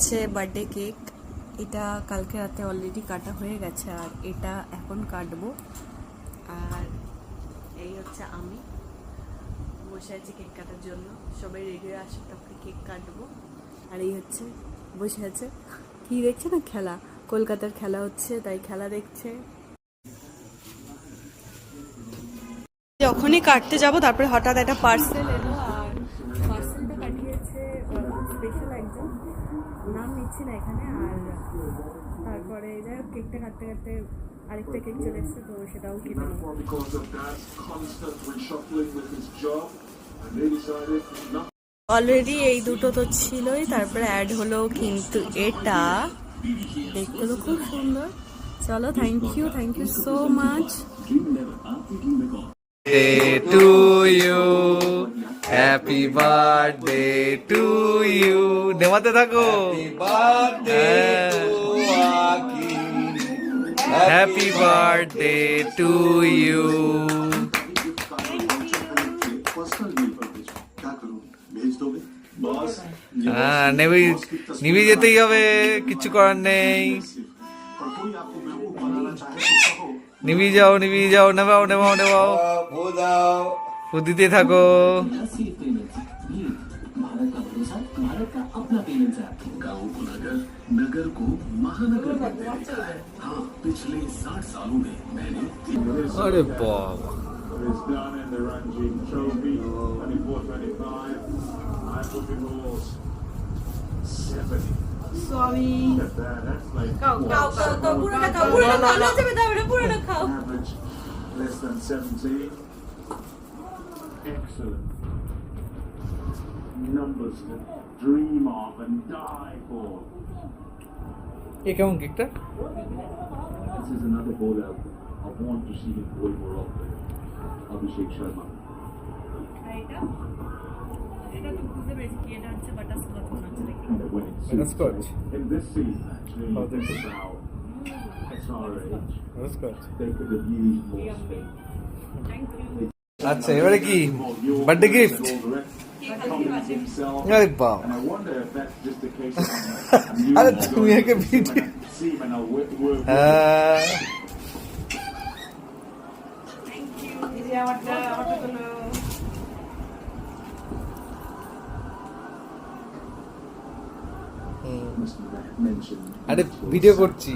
হচ্ছে birthday cake এটা কালকে রাতে অলরেডি কাটা হয়ে গেছে আর এটা এখন কাটবো। আর এই হচ্ছে আমি বসে আছি কেক কাটার জন্য। সবাই রেডি আসে তারপরে কেক কাটবো। আর এই হচ্ছে বসে আছে। কি দেখছে না খেলা? কলকাতার খেলা হচ্ছে, তাই খেলা দেখছে। যখনই কাটতে যাব, তারপরে হঠাৎ একটা পার্সেল এলো। পাঠিয়েছে স্পেশাল একজন। নাম নিচ্ছি না এখানে আর তারপরে যাই হোক কেকটা কাটতে কাটতে আরেকটা কেক চলে এসছে তো সেটাও কেটে অলরেডি এই দুটো তো ছিলই তারপরে অ্যাড হলো কিন্তু এটা। দেখতে তো খুব সুন্দর। চলো thank you thank you so much to you happy birthday to you নেমাতে থাকো হ্যাপি বার্থডে টু ইউ হ্যাঁ নেবে নিবে যেতেই হবে কিছু করার নেই নিবি যাও নিবি যাও নেবাও নেবাও নেবাও দিতে থাকো। আরে বাবা। সরি খাও খাও খাও তো পুরোটা খাও পুরোটা খাও না চেপে দাও এটা পুরোটা Excellent numbers to dream of and die for. ये क्या होंगे क्या? This is another whole album. I want to see him way more often. Abhishek Sharma. Butterscotch. In this scene, actually, oh, it's about SRH. Butterscotch. They could have used more space. Thank you. আচ্ছা এবারে কি birthday gift. আরে বাবা আরে তুমি একে video হ্যাঁ. আরে ভিডিও করছি